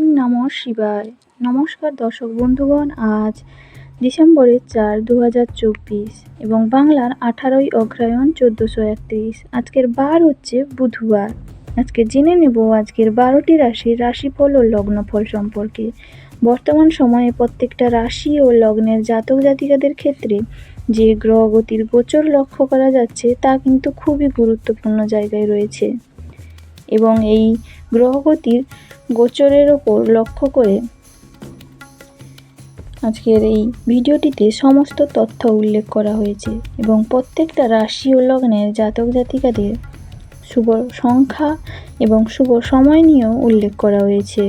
নম শিবায়। নমস্কার দর্শক বন্ধুগণ, আজ ডিসেম্বরের চার দু এবং বাংলার আঠারোই অগ্রায়ণ চোদ্দোশো একত্রিশ। আজকের বার হচ্ছে বুধবার। আজকে জেনে নেব আজকের বারোটি রাশির রাশিফল ও লগ্নফল সম্পর্কে। বর্তমান সময়ে প্রত্যেকটা রাশি ও লগ্নের জাতক জাতিকাদের ক্ষেত্রে যে গ্রহগতির গোচর লক্ষ্য করা যাচ্ছে তা কিন্তু খুবই গুরুত্বপূর্ণ জায়গায় রয়েছে। এবং এই গ্রহগতির গোচরের ওপর লক্ষ্য করে আজকের এই ভিডিওটিতে সমস্ত তথ্য উল্লেখ করা হয়েছে এবং প্রত্যেকটা রাশি ও লগ্নের জাতক জাতিকাদের শুভ সংখ্যা এবং শুভ সময় নিয়েও উল্লেখ করা হয়েছে।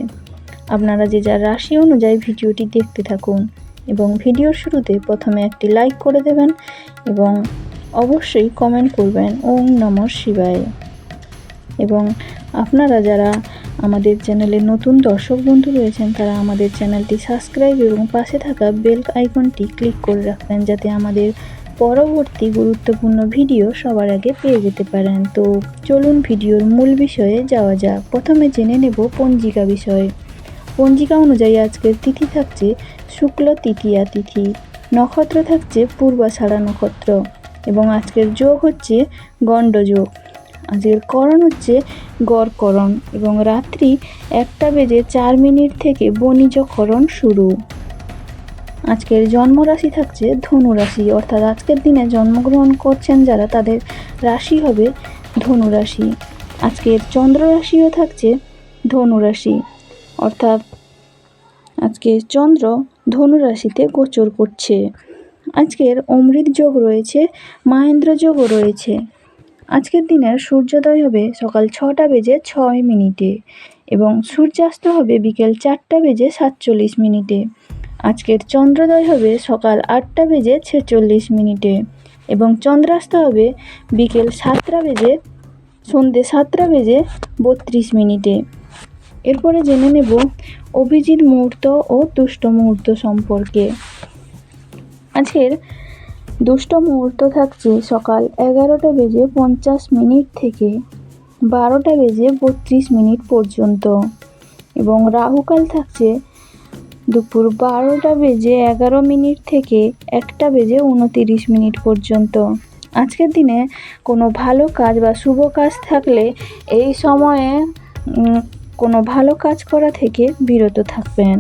আপনারা যে যার রাশি অনুযায়ী ভিডিওটি দেখতে থাকুন এবং ভিডিওর শুরুতে প্রথমে একটি লাইক করে দেবেন এবং অবশ্যই কমেন্ট করবেন, ওম নম শিবায়। এবং আপনারা যারা আমাদের চ্যানেলে নতুন দর্শক বন্ধু রয়েছেন, তারা আমাদের চ্যানেলটি সাবস্ক্রাইব এবং পাশে থাকা বেল আইকনটি ক্লিক করে রাখবেন যাতে আমাদের পরবর্তী গুরুত্বপূর্ণ ভিডিও সবার আগে পেয়ে যেতে পারেন। তো চলুন ভিডিওর মূল বিষয়ে যাওয়া যাক। প্রথমে জেনে নেব পঞ্জিকা বিষয়ে। পঞ্জিকা অনুযায়ী আজকের তিথি থাকছে শুক্ল তৃতীয়া তিথি। নক্ষত্র থাকছে পূর্বাষাঢ়া নক্ষত্র এবং আজকের যোগ হচ্ছে গণ্ডযোগ। আজকের করণ হচ্ছে গড়করণ এবং রাত্রি একটা বেজে চার মিনিট থেকে বণিজকরণ শুরু। আজকের জন্মরাশি থাকছে ধনুরাশি, অর্থাৎ আজকের দিনে জন্মগ্রহণ করছেন যারা তাদের রাশি হবে ধনুরাশি। আজকের চন্দ্র রাশিও থাকছে ধনু রাশি অর্থাৎ আজকে চন্দ্র ধনু রাশিতে গোচর করছে। আজকের অমৃত যোগ রয়েছে, মাহেন্দ্র যোগও রয়েছে। আজকের দিনের সূর্যোদয় হবে সকাল ছটা বেজে ছয় মিনিটে এবং সূর্যাস্ত হবে বিকেল চারটা বেজে সাতচল্লিশ মিনিটে। আজকের চন্দ্রোদয় হবে সকাল আটটা বেজে ছেচল্লিশ মিনিটে এবং চন্দ্রাস্ত হবে বিকেল সাতটা বেজে সন্ধ্যে সাতটা বেজে বত্রিশ মিনিটে। এরপরে জেনে নেব অভিজিৎ মুহূর্ত ও দুষ্ট মুহূর্ত সম্পর্কে। আজকের দুষ্ট মুহূর্ত থাকছে সকাল এগারোটা বেজে পঞ্চাশ মিনিট থেকে বারোটা বেজে বত্রিশ মিনিট পর্যন্ত। এবং রাহুকাল থাকছে দুপুর বারোটা বেজে এগারো মিনিট থেকে একটা বেজে উনতিরিশ মিনিট পর্যন্ত। আজকের দিনে কোনো ভালো কাজ বা শুভ কাজ থাকলে এই সময়ে কোনো ভালো কাজ করা থেকে বিরত থাকবেন।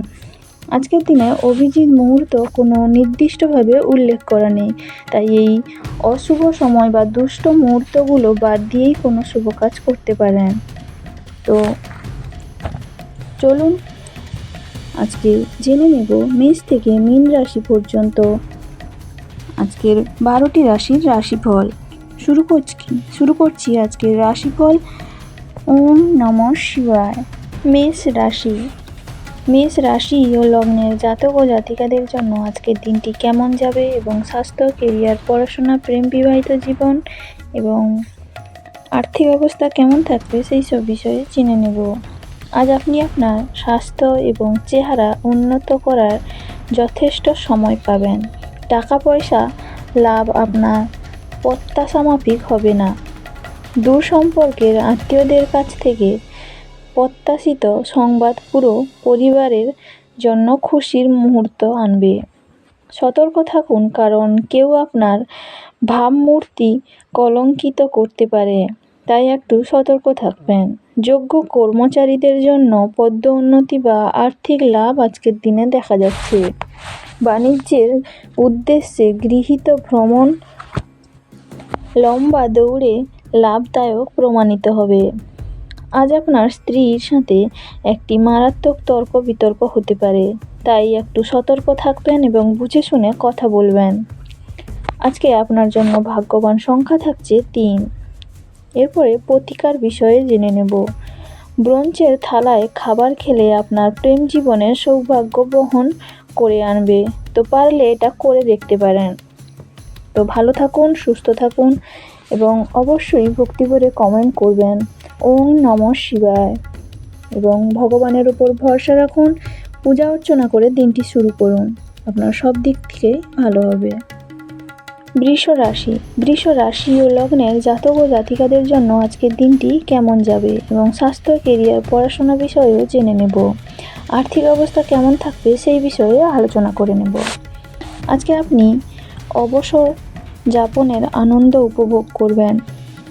আজকের দিনে অভিজিৎ মুহূর্ত কোনো নির্দিষ্টভাবে উল্লেখ করা নেই। তাই এই অশুভ সময় বা দুষ্ট মুহূর্তগুলো বাদ দিয়েই কোনো শুভ কাজ করতে পারেন। তো চলুন আজকে জেনে নেব মেষ থেকে মীন রাশি পর্যন্ত আজকের বারোটি রাশির রাশিফল। শুরু করছি শুরু করছি আজকের রাশিফল। ওম নম শিবায়। মেষ রাশি। মেষ রাশি ও লগ্নের জাতক ও জাতিকাদের জন্য আজকের দিনটি কেমন যাবে এবং স্বাস্থ্য কেরিয়ার পড়াশোনা, প্রেম, বিবাহিত জীবন এবং আর্থিক অবস্থা কেমন থাকবে সেই সব বিষয়ে জেনে নেব। আজ আপনি আপনার স্বাস্থ্য এবং চেহারা উন্নত করার যথেষ্ট সময় পাবেন। টাকা পয়সা লাভ আপনার প্রত্যাশামাফিক হবে না। দূর সম্পর্কের আত্মীয়দের কাছ থেকে প্রত্যাশিত সংবাদ পুরো পরিবারের জন্য খুশির মুহূর্ত আনবে। সতর্ক থাকুন, কারণ কেউ আপনার ভাবমূর্তি কলঙ্কিত করতে পারে, তাই একটু সতর্ক থাকবেন। যোগ্য কর্মচারীদের জন্য পদ্ম উন্নতি বা আর্থিক লাভ আজকের দিনে দেখা যাচ্ছে। বাণিজ্যের উদ্দেশ্যে গৃহীত ভ্রমণ লম্বা দৌড়ে লাভদায়ক প্রমাণিত হবে। আজ আপনার স্ত্রীর সাথে একটি মারাত্মক তর্ক বিতর্ক হতে পারে। তাই একটু সতর্ক থাকবেন এবং বুঝে শুনে কথা বলবেন। আজকে আপনার জন্য ভাগ্যবান সংখ্যা থাকছে তিন। এরপরে প্রতিকার বিষয়ে জেনে নেব। ব্রঞ্চের থালায় খাবার খেলে আপনার প্রেম জীবনের সৌভাগ্য বহন করে আনবে। তো পারলে এটা করে দেখতে পারেন। তো ভালো থাকুন, সুস্থ থাকুন। এবং অবশ্যই ভক্তি করে কমেন্ট করবেন। ওম নম শিবায়। এবং ভগবানের উপর ভরসা রাখুন, পূজা অর্চনা করে দিনটি শুরু করুন। আপনার সব দিক থেকেই ভালো হবে। বৃষ রাশি। বৃষ রাশি ও লগ্নের জাতক ও জাতিকাদের জন্য আজকের দিনটি কেমন যাবে এবং স্বাস্থ্য কেরিয়ার পড়াশোনা বিষয়েও জেনে নেব। আর্থিক অবস্থা কেমন থাকবে সেই বিষয়ে আলোচনা করে নেব। আজকে আপনি অবসর যাপনের আনন্দ উপভোগ করবেন।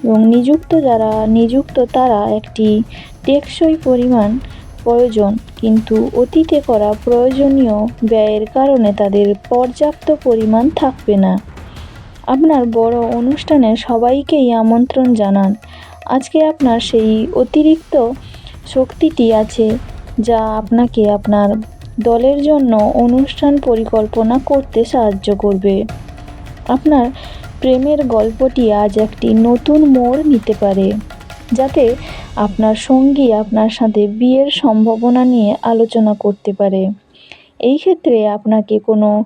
এবং নিযুক্ত যারা নিযুক্ত, তারা একটি টেকসই পরিমাণ প্রয়োজন। কিন্তু অতীতে করা প্রয়োজনীয় ব্যয়ের কারণে তাদের পর্যাপ্ত পরিমাণ থাকবে না। আপনার বড় অনুষ্ঠানে সবাইকেই আমন্ত্রণ জানান। আজকে আপনার সেই অতিরিক্ত শক্তিটি আছে, যা আপনাকে আপনার দলের জন্য অনুষ্ঠান পরিকল্পনা করতে সাহায্য করবে। আপনার প্রেমের গল্পটি আজ একটি নতুন মোড় নিতে পারে, যাতে আপনার সঙ্গী আপনার সাথে বিয়ের সম্ভাবনা নিয়ে আলোচনা করতে পারে। এই ক্ষেত্রে আপনাকে কোনো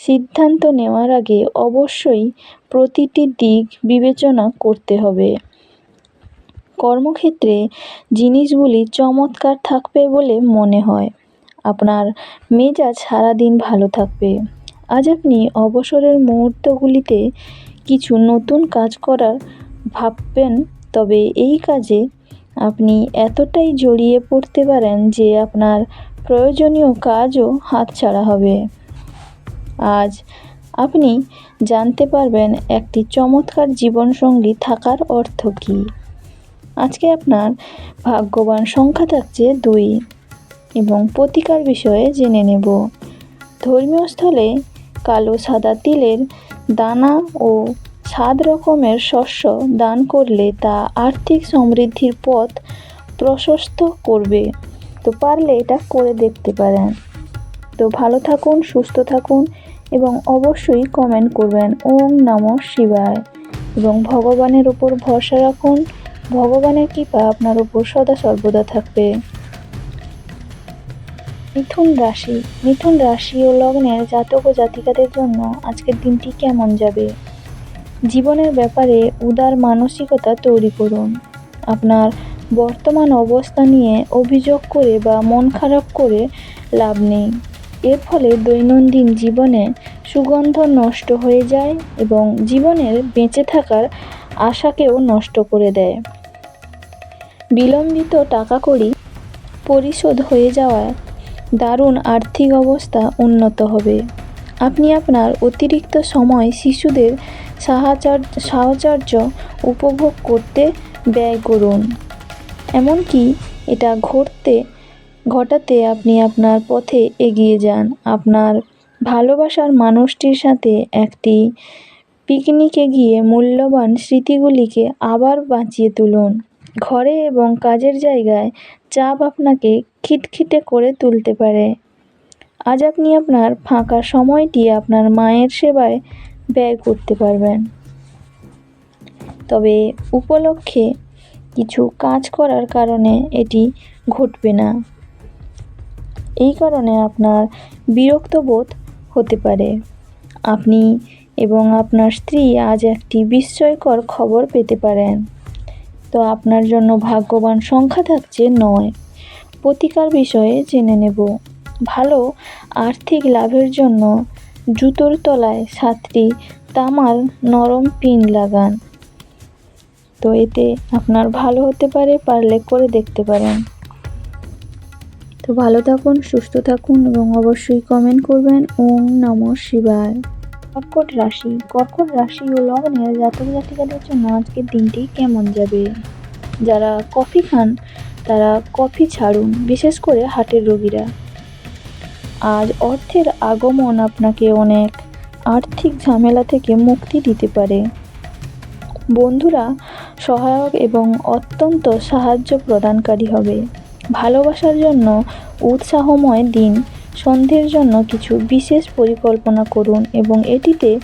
সিদ্ধান্ত নেওয়ার আগে অবশ্যই প্রতিটি দিক বিবেচনা করতে হবে। কর্মক্ষেত্রে জিনিসগুলি চমৎকার থাকবে বলে মনে হয়। আপনার মেজাজ সারাদিন ভালো থাকবে। আজ আপনি অবসরের মুহূর্তগুলিতে কিছু নতুন কাজ করার ভাববেন, তবে এই কাজে আপনি এতটাই জড়িয়ে পড়তে পারেন যে আপনার প্রয়োজনীয় কাজও হাতছাড়া হবে। আজ আপনি জানতে পারবেন একটি চমৎকার জীবনসঙ্গী থাকার অর্থ কী। আজকে আপনার ভাগ্যবান সংখ্যা থাকছে দুই এবং প্রতিকার বিষয়ে জেনে নেব। ধর্মীয় স্থলে কালো সাদা তিলের দানা ও সাত রকমের শস্য দান করলে তা আর্থিক সমৃদ্ধির পথ প্রশস্ত করবে। তো পারলে এটা করে দেখতে পারেন। তো ভালো থাকুন, সুস্থ থাকুন এবং অবশ্যই কমেন্ট করবেন। ওম নম শিবায়। এবং ভগবানের উপর ভরসা রাখুন। ভগবানের কৃপা আপনার উপর সদা সর্বদা থাকবে। মিথুন রাশি মিথুন রাশি ও লগ্নের জাতক ও জাতিকাদের জন্য আজকের দিনটি কেমন যাবে? জীবনের ব্যাপারে উদার মানসিকতা তৈরি করুন। আপনার বর্তমান অবস্থা নিয়ে অভিযোগ করে বা মন খারাপ করে লাভ নেই। এর ফলে দৈনন্দিন জীবনে সুগন্ধ নষ্ট হয়ে যায় এবং জীবনের বেঁচে থাকার আশাকেও নষ্ট করে দেয়। বিলম্বিত টাকা কড়ি পরিশোধ হয়ে যাওয়ায় দারুণ আর্থিক অবস্থা উন্নত হবে। আপনি আপনার অতিরিক্ত সময় শিশুদের সাহায্য সাহচর্য উপভোগ করতে ব্যয় করুন। এমনকি এটা ঘটতে, ঘটাতে আপনি আপনার পথে এগিয়ে যান। আপনার ভালোবাসার মানুষটির সাথে একটি পিকনিকে গিয়ে মূল্যবান স্মৃতিগুলিকে আবার বাঁচিয়ে তুলুন। ঘরে এবং কাজের জায়গায় চাপ আপনাকে খিটখিটে করে তুলতে পারে। আজ আপনি আপনার ফাঁকা সময়টি আপনার মায়ের সেবায় ব্যয় করতে পারবেন। তবে উপলক্ষে কিছু কাজ করার কারণে এটি ঘটবে না। এই কারণে আপনার বিরক্ত বোধ হতে পারে। আপনি এবং আপনার স্ত্রী আজ একটি বিস্ময়কর খবর পেতে পারেন। তো আপনার জন্য ভাগ্যবান সংখ্যা থাকছে নয়। প্রতিকার বিষয়ে জেনে নেব। ভালো আর্থিক লাভের জন্য জুতোর তলায় সাতটি তামার নরম পিন লাগান। তো এতে আপনার ভালো হতে পারে, পারলে করে দেখতে পারেন। তো ভালো থাকুন, সুস্থ থাকুন এবং অবশ্যই কমেন্ট করবেন। ওম নম শিবায়। কর্কট রাশি কর্কট রাশি ও লগ্নের জাতক জাতিকাদের জন্য আজকের দিনটি কেমন যাবে? যারা কফি খান, তারা কফি ছাড়ুন, বিশেষ করে হাটের রোগীরা। আজ অর্থের আগমন আপনাকে অনেক আর্থিক ঝামেলা থেকে মুক্তি দিতে পারে। বন্ধুরা, সহায়ক এবং অত্যন্ত সাহায্য প্রদানকারী হবে। ভালোবাসার জন্য উৎসাহময় দিন সন্ধ্যের জন্য কিছু বিশেষ পরিকল্পনা করুন এবং এটিতে,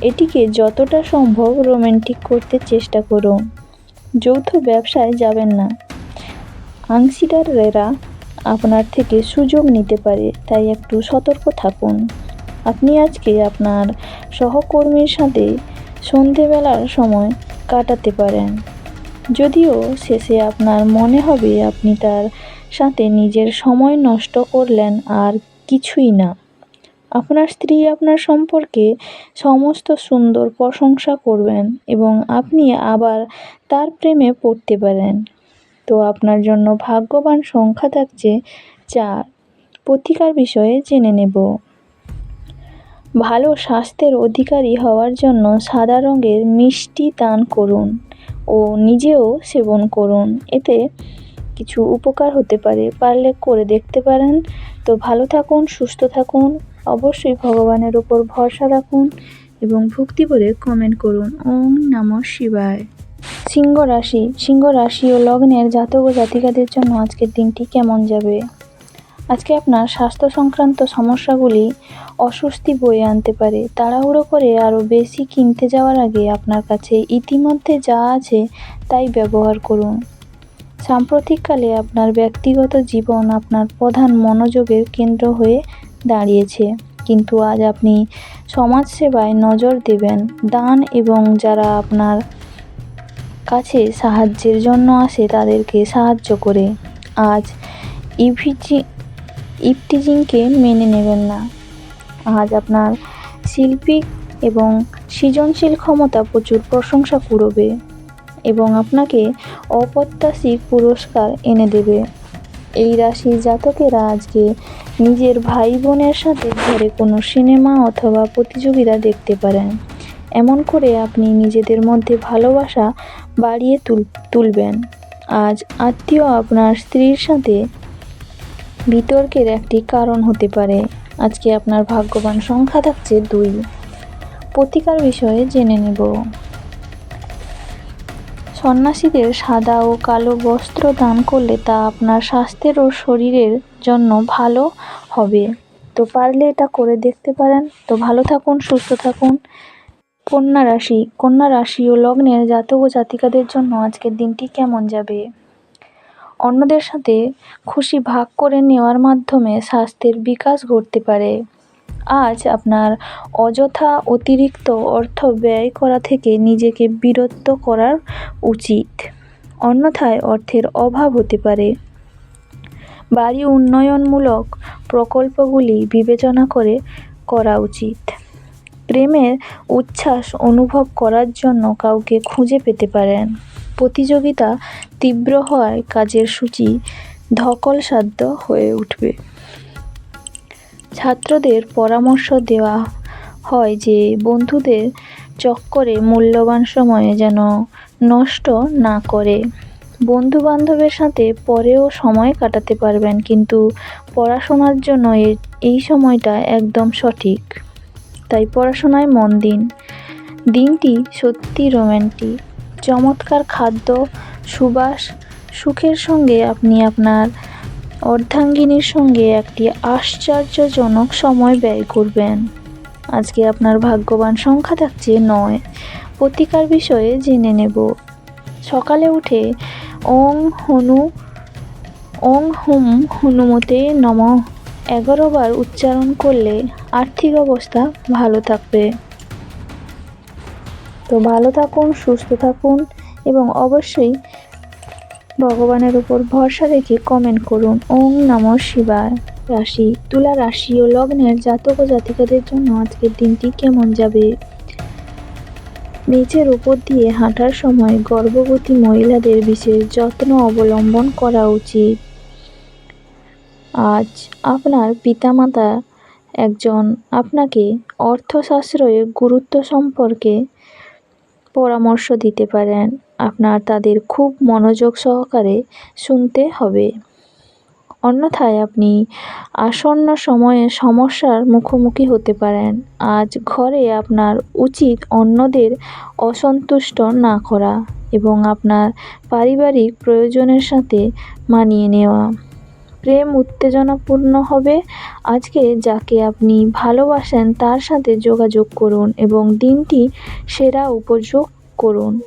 এটিকে যতটা সম্ভব রোম্যান্টিক করতে চেষ্টা করুন। যৌথ ব্যবসায় যাবেন না। অংশীদারেরা আপনার থেকে সুযোগ নিতে পারে, তাই একটু সতর্ক থাকুন। আপনি আজকে আপনার সহকর্মীর সাথে সন্ধেবেলার সময় কাটাতে পারেন। যদিও শেষে আপনার মনে হবে আপনি তার সাথে নিজের সময় নষ্ট করলেন আর কিছুই না। আপনার স্ত্রী আপনার সম্পর্কে সমস্ত সুন্দর প্রশংসা করবেন এবং আপনি আবার তার প্রেমে পড়তে পারেন। তো আপনার জন্য ভাগ্যবান সংখ্যা থাকছে চার। প্রতিকার বিষয়ে জেনে নেব। ভালো স্বাস্থ্যের অধিকারী হওয়ার জন্য সাদা রঙের মিষ্টি দান করুন ও নিজেও সেবন করুন। এতে কিছু উপকার হতে পারে, পারলে করে দেখতে পারেন। তো ভালো থাকুন, সুস্থ থাকুন, অবশ্যই ভগবানের ওপর ভরসা রাখুন এবং ভক্তি করে কমেন্ট করুন। ওম নমঃ শিবায়। সিংহ রাশি সিংহ রাশি ও লগ্নের জাতক ও জাতিকাদের জন্য আজকের দিনটি কেমন যাবে? আজকে আপনার স্বাস্থ্য সংক্রান্ত সমস্যাগুলি অস্বস্তি বয়ে আনতে পারে। তাড়াহুড়ো করে আরও বেশি কিনতে যাওয়ার আগে আপনার কাছে ইতিমধ্যে যা আছে তাই ব্যবহার করুন। সাম্প্রতিককালে আপনার ব্যক্তিগত জীবন আপনার প্রধান মনোযোগের কেন্দ্র হয়ে দাঁড়িয়েছে। কিন্তু আজ আপনি সমাজসেবায় নজর দেবেন। দান এবং যারা আপনার কাছে সাহায্যের জন্য আসে তাদেরকে সাহায্য করে। আজ ইভিজি ইপটিজিংকে মেনে নেবেন না। আজ আপনার শিল্পী এবং সৃজনশীল ক্ষমতা প্রচুর প্রশংসা কুড়োবে। এবং আপনাকে অপ্রত্যাশিত পুরস্কার এনে দেবে। এই রাশির জাতকেরা আজকে নিজের ভাই বোনের সাথে ঘরে কোনো সিনেমা অথবা প্রতিযোগিতা দেখতে পারেন। এমন করে আপনি নিজেদের মধ্যে ভালোবাসা বাড়িয়ে তুল তুলবেন। আজ আত্মীয় আপনার স্ত্রীর সাথে বিতর্কের একটি কারণ হতে পারে। আজকে আপনার ভাগ্যবান সংখ্যা থাকছে দুই। প্রতিকার বিষয়ে জেনে নেব। সন্ন্যাসীদের সাদা ও কালো বস্ত্র দান করলে তা আপনার স্বাস্থ্যের ও শরীরের জন্য ভালো হবে। তো পারলে এটা করে দেখতে পারেন। তো ভালো থাকুন, সুস্থ থাকুন। কন্যা রাশি কন্যা রাশি ও লগ্নের জাতক ও জাতিকাদের জন্য আজকের দিনটি কেমন যাবে? অন্যদের সাথে খুশি ভাগ করে নেওয়ার মাধ্যমে স্বাস্থ্যের বিকাশ ঘটতে পারে। আজ আপনার অযথা অতিরিক্ত অর্থ ব্যয় করা থেকে নিজেকে বিরত করার উচিত। অন্যথায় অর্থের অভাব হতে পারে। বাড়ি উন্নয়নমূলক প্রকল্পগুলি বিবেচনা করে করা উচিত। প্রেমের উচ্ছ্বাস অনুভব করার জন্য কাউকে খুঁজে পেতে পারেন। প্রতিযোগিতা তীব্র হওয়ায় কাজের সূচি ধকলসাধ্য হয়ে উঠবে। ছাত্রদের পরামর্শ দেওয়া হয় যে বন্ধুদের চক্করে মূল্যবান সময়ে যেন নষ্ট না করে। বন্ধু বান্ধবের সাথে পরেও সময় কাটাতে পারবেন, কিন্তু পড়াশোনার জন্য এই সময়টা একদম সঠিক। তাই পড়াশোনায় মন দিন। দিনটি সত্যি রোম্যান্টিক। চমৎকার খাদ্য, সুবাস, সুখের সঙ্গে আপনি আপনার অর্ধাঙ্গিনীর সঙ্গে একটি আশ্চর্যজনক সময় ব্যয় করবেন। আজকে আপনার ভাগ্যবান সংখ্যা থাকছে নয়। প্রতিকার বিষয়ে জেনে নেব। সকালে উঠে ওং হনু ওং হুম হনুমতে নম। এগারো বার উচ্চারণ করলে আর্থিক অবস্থা ভালো থাকবে। তো ভালো থাকুন, সুস্থ থাকুন এবং অবশ্যই ভগবানের উপর ভরসা রেখে কমেন্ট করুন। ওম নম শিবায়। রাশি, তুলা রাশি ও লগ্নের জাতক ও জাতিকাদের জন্য আজকের দিনটি কেমন যাবে? নিচের উপর দিয়ে হাঁটার সময় গর্ভবতী মহিলাদের বিশেষ যত্ন অবলম্বন করা উচিত। আজ আপনার পিতামাতা একজন আপনাকে অর্থশাস্ত্রের গুরুত্ব সম্পর্কে পরামর্শ দিতে পারেন। আপনার তাদের খুব মনোযোগ সহকারে শুনতে হবে। অন্যথায় আপনি আসন্ন সময়ে সমস্যার মুখোমুখি হতে পারেন। আজ ঘরে আপনার উচিত অন্যদের অসন্তুষ্ট না করা এবং আপনার পারিবারিক প্রয়োজনের সাথে মানিয়ে নেওয়া। প্রেম উত্তেজনাপূর্ণ হবে। আজকে যাকে আপনি ভালোবাসেন, তার সাথে যোগাযোগ করুন এবং দিনটি সেরা উপযোগ করুন।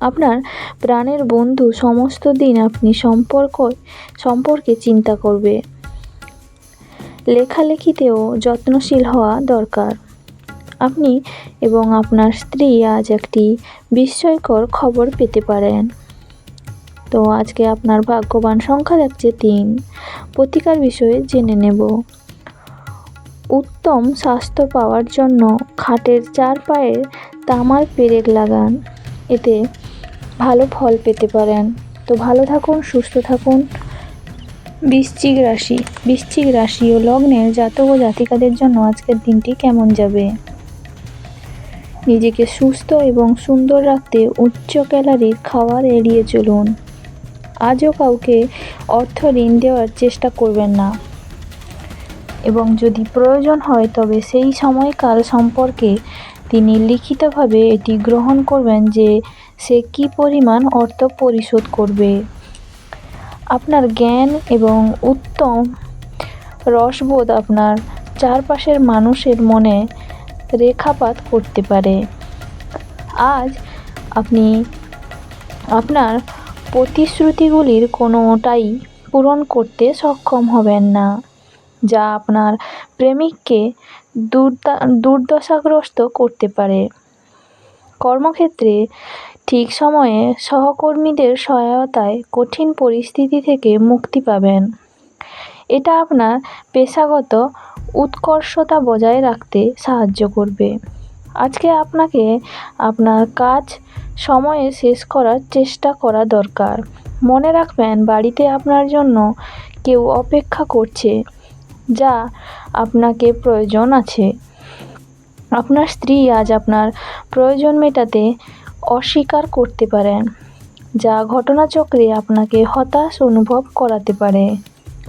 আপনার প্রাণের বন্ধু সমস্ত দিন আপনি সম্পর্ক, সম্পর্কে চিন্তা করবে। লেখালেখিতেও যত্নশীল হওয়া দরকার। আপনি এবং আপনার স্ত্রী আজ একটি বিস্ময়কর খবর পেতে পারেন। তো আজকে আপনার ভাগ্যবান সংখ্যা দেখছে তিন। প্রতিকার বিষয়ে জেনে নেব। উত্তম স্বাস্থ্য পাওয়ার জন্য খাটের চার পায়ে তামার পেরেক লাগান। এতে ভালো ফল পেতে পারেন। তো ভালো থাকুন, সুস্থ থাকুন। বৃশ্চিক রাশি। বৃশ্চিক রাশি ও লগ্নের জাতক ও জাতিকাদের জন্য আজকের দিনটি কেমন যাবে? নিজেকে সুস্থ এবং সুন্দর রাখতে উচ্চ ক্যালারির খাবার এড়িয়ে চলুন। আজও কাউকে অর্থ ঋণ দেওয়ার চেষ্টা করবেন না। এবং যদি প্রয়োজন হয়, তবে সেই সময়কাল সম্পর্কে তিনি লিখিতভাবে এটি গ্রহণ করবেন যে সে কী পরিমাণ অর্থ পরিশোধ করবে। আপনার জ্ঞান এবং উত্তম রসবোধ আপনার চারপাশের মানুষের মনে রেখাপাত করতে পারে। আজ আপনি আপনার প্রতিশ্রুতিগুলির কোনোটাই পূরণ করতে সক্ষম হবেন না, যা আপনার প্রেমিককে দুর্দা, দুর্দশাগ্রস্ত করতে পারে। কর্মক্ষেত্রে ঠিক সময়ে সহকর্মীদের সহায়তায় কঠিন পরিস্থিতি থেকে মুক্তি পাবেন। এটা আপনার পেশাগত উৎকর্ষতা বজায় রাখতে সাহায্য করবে। আজকে আপনাকে আপনার কাজ সময়ে শেষ করার চেষ্টা করা দরকার। মনে রাখবেন, বাড়িতে আপনার জন্য কেউ অপেক্ষা করছে যা আপনাকে প্রয়োজন আছে। আপনার স্ত্রী আজ আপনার প্রয়োজন মেটাতে অস্বীকার করতে পারেন যা ঘটনাচক্রে আপনাকে হতাশ অনুভব করাতে পারে।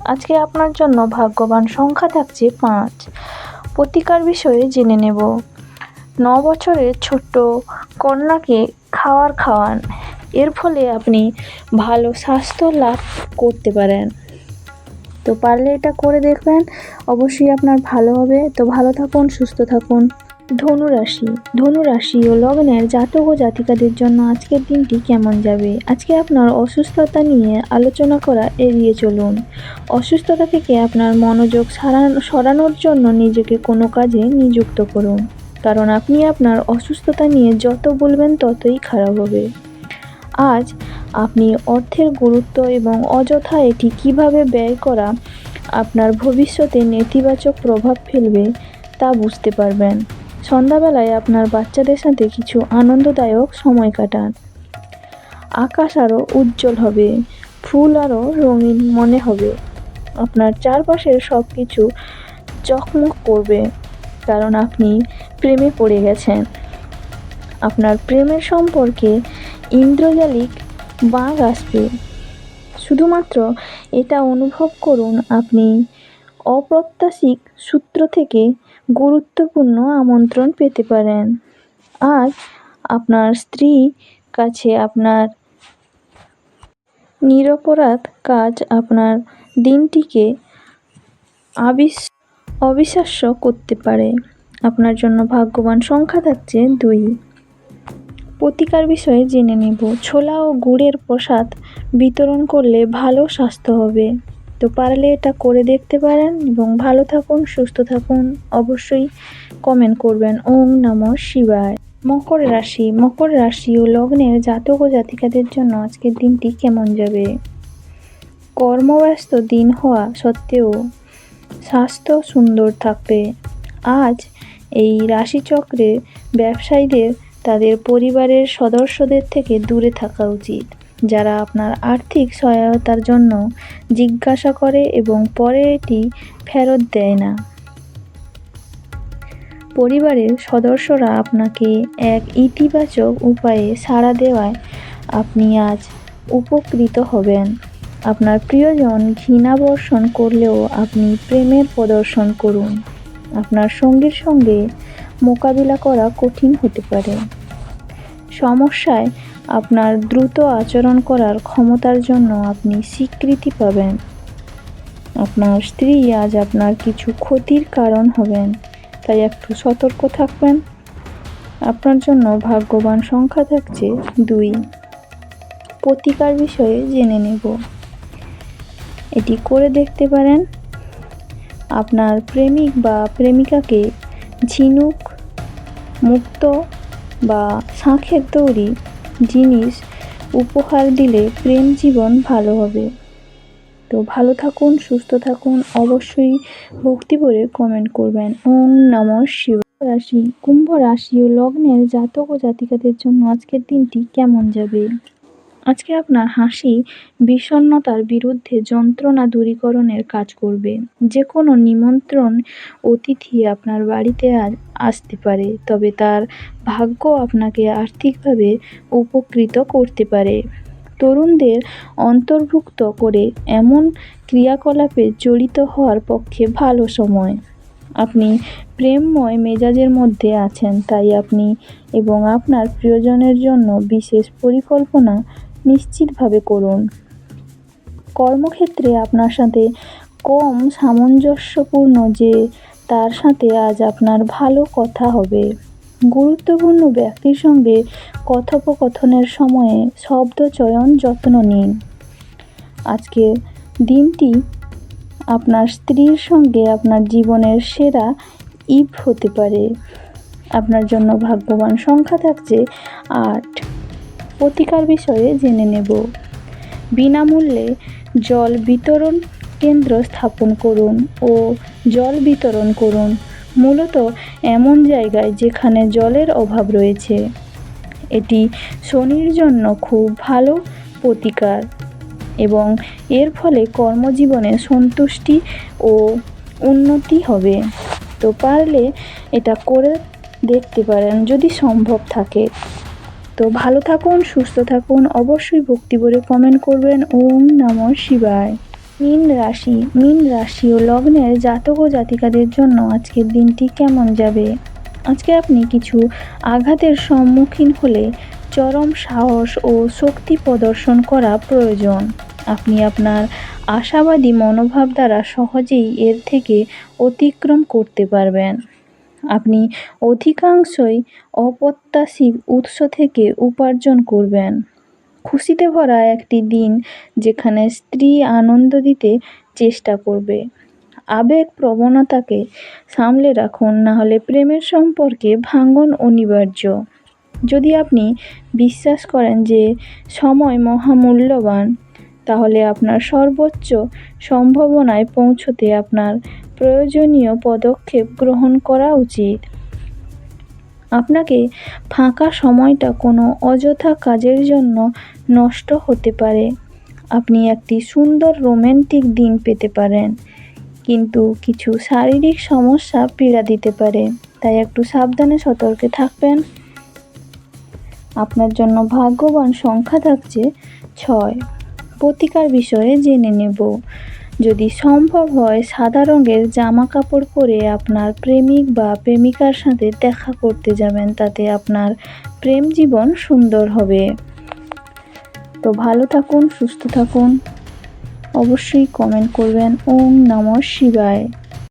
আজকে আপনার জন্য ভাগ্যবান সংখ্যা থাকছে পাঁচ। প্রতিকার বিষয়ে জেনে নেব। ন বছরের ছোট্ট কন্যাকে খাওয়ার খাওয়ান। এর ফলে আপনি ভালো স্বাস্থ্য লাভ করতে পারেন। তো পারলে এটা করে দেখবেন। অবশ্যই আপনার ভালো হবে। তো ভালো থাকুন, সুস্থ থাকুন। ধনুরাশি। ধনুরাশি ও লগ্নের জাতক ও জাতিকাদের জন্য আজকের দিনটি কেমন যাবে? আজকে আপনার অসুস্থতা নিয়ে আলোচনা করা এড়িয়ে চলুন। অসুস্থতা থেকে আপনার মনোযোগ সারানো, সরানোর জন্য নিজেকে কোনো কাজে নিযুক্ত করুন। কারণ আপনি আপনার অসুস্থতা নিয়ে যত বলবেন ততই খারাপ হবে। আজ আপনি অর্থের গুরুত্ব এবং অযথা এটি কীভাবে ব্যয় করা আপনার ভবিষ্যতে নেতিবাচক প্রভাব ফেলবে তা বুঝতে পারবেন। সন্ধ্যাবেলায় আপনার বাচ্চাদের সাথে কিছু আনন্দদায়ক সময় কাটান। আকাশ আরও উজ্জ্বল হবে, ফুল আরও রঙিন মনে হবে। আপনার চারপাশের সব কিছু চকমক করবে। কারণ আপনি প্রেমে পড়ে গেছেন। আপনার প্রেমের সম্পর্কে ইন্দ্রজালিক বাঘ আসবে। শুধুমাত্র এটা অনুভব করুন আপনি। অপ্রত্যাশিক সূত্র থেকে গুরুত্বপূর্ণ আমন্ত্রণ পেতে পারেন। আজ আপনার স্ত্রী কাছে আপনার নিরপরাধ কাজ আপনার দিনটিকে আবিস অবিশ্বাস্য করতে পারে। আপনার জন্য ভাগ্যবান সংখ্যা থাকছে দুই। প্রতিকার বিষয়ে জেনে নেব। ছোলা ও গুড়ের প্রসাদ বিতরণ করলে ভালো স্বাস্থ্য হবে। তো পারলে এটা করে দেখতে পারেন এবং ভালো থাকুন, সুস্থ থাকুন। অবশ্যই কমেন্ট করবেন। ওম নম শিবায়। মকর রাশি। মকর রাশি ও লগ্নের জাতক ও জাতিকাদের জন্য আজকের দিনটি কেমন যাবে? কর্মব্যস্ত দিন হওয়া সত্ত্বেও স্বাস্থ্য সুন্দর থাকবে। আজ এই রাশিচক্রে ব্যবসায়ীদের, তাদের পরিবারের সদস্যদের থেকে দূরে থাকা উচিত। যারা আপনার আর্থিক সহায়তার জন্য জিজ্ঞাসা করে এবং পরে এটি ফেরত দেয় না। পরিবারের সদস্যরা আপনাকে এক ইতিবাচক উপায়ে সাড়া দেওয়ায় আপনি আজ উপকৃত হবেন। আপনার প্রিয়জন ঘৃণা বর্ষণ করলেও আপনি প্রেমের প্রদর্শন করুন। আপনার সঙ্গীর সঙ্গে মোকাবিলা করা কঠিন হতে পারে। সমস্যায় আপনার দ্রুত আচরণ করার ক্ষমতার জন্য আপনি স্বীকৃতি পাবেন। আপনার স্ত্রী আজ আপনার কিছু ক্ষতির কারণ হবেন, তাই একটু সতর্ক থাকবেন। আপনার জন্য ভাগ্যবান সংখ্যা থাকছে দুই। প্রতিকার বিষয়ে জেনে নেব। এটি করে দেখতে পারেন। আপনার প্রেমিক বা প্রেমিকাকে ঝিনুক, মুক্ত বা শাঁখের তৈরি জিনিস উপহার দিলে প্রেম জীবন ভালো হবে। তো ভালো থাকুন, সুস্থ থাকুন, অবশ্যই ভক্তি করে কমেন্ট করবেন। ওম নম শিব রাশি কুম্ভ রাশি ও লগ্নের জাতক ও জাতিকাদের জন্য আজকের দিনটি কেমন যাবে? আজকে আপনার হাসি বিষণ্ণতার বিরুদ্ধে যন্ত্রণা দূরীকরণের কাজ করবে। যে কোনো নিমন্ত্রণ অতিথি আপনার বাড়িতে আসতে পারে, তবে তার ভাগ্য আপনাকে আর্থিকভাবে উপকৃত করতে পারে। তরুণদের অন্তর্ভুক্ত করে এমন ক্রিয়াকলাপে জড়িত হওয়ার পক্ষে ভালো সময়। আপনি প্রেমময় মেজাজের মধ্যে আছেন, তাই আপনি এবং আপনার প্রিয়জনের জন্য বিশেষ পরিকল্পনা নিশ্চিতভাবে করুন। কর্মক্ষেত্রে আপনার সাথে কম সামঞ্জস্যপূর্ণ যে, তার সাথে আজ আপনার ভালো কথা হবে। গুরুত্বপূর্ণ ব্যক্তির সঙ্গে কথোপকথনের সময়ে শব্দ চয়ন যত্ন নিন। আজকে দিনটি আপনার স্ত্রীর সঙ্গে আপনার জীবনের সেরা ইভ হতে পারে। আপনার জন্য ভাগ্যবান সংখ্যা থাকছে আট। প্রতিকার বিষয়ে জেনে নেব। বিনামূল্যে জল বিতরণ কেন্দ্র স্থাপন করুন ও জল বিতরণ করুন, মূলত এমন জায়গায় যেখানে জলের অভাব রয়েছে। এটি শনির জন্য খুব ভালো প্রতিকার এবং এর ফলে কর্মজীবনে সন্তুষ্টি ও উন্নতি হবে। তো পারলে এটা করে দেখতে পারেন যদি সম্ভব থাকে। তো ভালো থাকুন, সুস্থ থাকুন, অবশ্যই ভক্তি বলে কমেন্ট করবেন। ওম নমঃ শিবায়। মীন রাশি মীন রাশি ও লগ্নের জাতক ও জাতিকাদের জন্য আজকের দিনটি কেমন যাবে? আজকে আপনি কিছু আঘাতের সম্মুখীন হলে চরম সাহস ও শক্তি প্রদর্শন করা প্রয়োজন। আপনি আপনার আশাবাদী মনোভাব দ্বারা সহজেই এর থেকে অতিক্রম করতে পারবেন। আপনি অধিকাংশই অপ্রত্যাশিত উৎস থেকে উপার্জন করবেন। খুশিতে ভরা একটি দিন যেখানে স্ত্রী আনন্দ দিতে চেষ্টা করবে। আবেগ প্রবণতাকে সামলে রাখুন, না হলে প্রেমের সম্পর্কে ভাঙন অনিবার্য। যদি আপনি বিশ্বাস করেন যে সময় মহামূল্যবান, তাহলে আপনার সর্বোচ্চ সম্ভাবনায় পৌঁছতে আপনার প্রয়োজনীয় পদক্ষেপ গ্রহণ করা উচিত। আপনাকে ফাঁকা সময়টা কোনো অযথা কাজের জন্য নষ্ট হতে পারে। আপনি একটি সুন্দর রোম্যান্টিক দিন পেতে পারেন, কিন্তু কিছু শারীরিক সমস্যা পীড়া দিতে পারে, তাই একটু সাবধানে সতর্কে থাকবেন। আপনার জন্য ভাগ্যবান সংখ্যা থাকছে ছয়। প্রতিকার বিষয়ে জেনে নেব। যদি সম্ভব হয়, সাদা রঙের জামা কাপড় পরে আপনার প্রেমিক বা প্রেমিকার সাথে দেখা করতে যাবেন, তাতে আপনার প্রেম জীবন সুন্দর হবে। তো ভালো থাকুন, সুস্থ থাকুন। অবশ্যই কমেন্ট করবেন। ওম নম শিবায়।